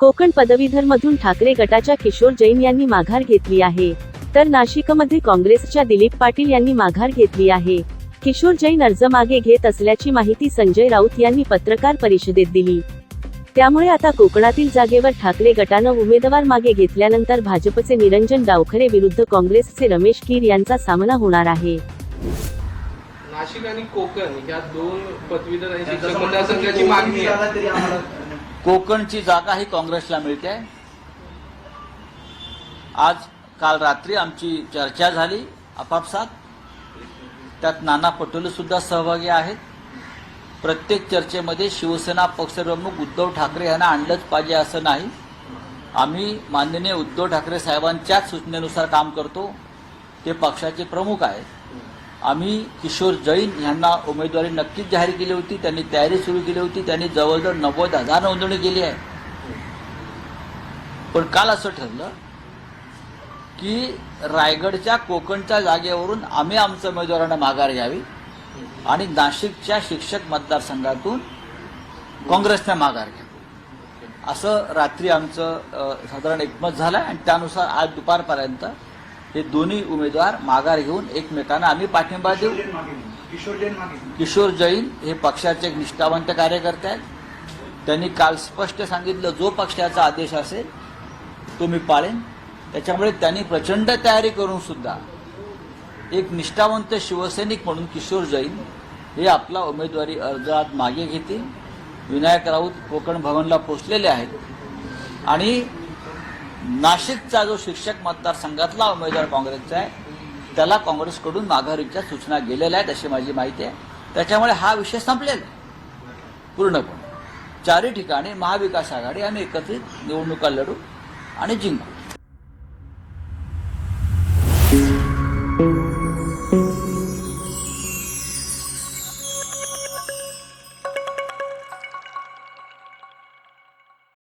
कोकण पदवीधर मधून ठाकरे गटाच्या किशोर जैन यांनी माघार घेतली आहे. तर नाशिकमध्ये काँग्रेसच्या दिलीप पाटील यांनी माघार घेतली आहे. किशोर जैन अर्ज मागे घेत असल्याची माहिती संजय राऊत यांनी पत्रकार परिषदेत दिली. त्यामुळे आता कोकणातील जागेवर ठाकरे गटानं उमेदवार मागे घेतल्यानंतर भाजपचे निरंजन डावखरे विरुद्ध काँग्रेसचे रमेश कीर यांचा सामना होणार आहे. नाशिक आणि कोकण या दोन पदवीधर आणि शिक्षक मतदारसंघाची मागणी आहे. कोकणची जागा ही काँग्रेसला मिळते. आहे आज काल रात्री आमची चर्चा झाली आपापसात. त्यात नाना पटोले सुद्धा सहभागी आहेत. प्रत्येक चर्चेमध्ये शिवसेना पक्षप्रमुख उद्धव ठाकरे यांना आणलंच पाहिजे असं नाही. आम्ही माननीय उद्धव ठाकरे साहेबांच्याच सूचनेनुसार काम करतो. ते पक्षाचे प्रमुख आहेत. आम्ही किशोर जैन यांना उमेदवारी नक्कीच जाहीर केली होती. त्यांनी तयारी सुरू केली होती. त्यांनी जवळजवळ नव्वद हजार नोंदणी केली आहे. पण काल असं ठरलं की रायगडच्या कोकणच्या जागेवरून आम्ही आमच्या उमेदवारांना माघार घ्यावी आणि नाशिकच्या शिक्षक मतदारसंघातून काँग्रेसने माघार घ्यावी असं रात्री आमचं साधारण एकमत झालं आणि त्यानुसार आज दुपारपर्यंत हे दोन्ही उमेदवार माघार घेऊन एकमेकांना आम्ही पाठिंबा देऊ. किशोर जैन मागे किशोर जैन हे पक्षाचे एक निष्ठावंत कार्यकर्ते आहेत. त्यांनी काल स्पष्ट सांगितलं जो पक्षाचा आदेश असेल तो मी पाळेन. त्याच्यामुळे त्यांनी प्रचंड तयारी करून सुद्धा एक निष्ठावंत शिवसैनिक म्हणून किशोर जैन हे आपला उमेदवारी अर्ज आज मागे घेतील. विनायक राऊत कोकण भवनला पोचलेले आहेत. आणि नाशिकचा जो शिक्षक मतदारसंघातला उमेदवार काँग्रेसचा आहे त्याला काँग्रेसकडून माघारीच्या सूचना गेलेल्या आहेत अशी माझी माहिती आहे. त्याच्यामुळे हा विषय संपलेला आहे. पूर्णपणे. चारही ठिकाणी महाविकास आघाडी आम्ही एकत्रित निवडणुका लढू आणि जिंकू.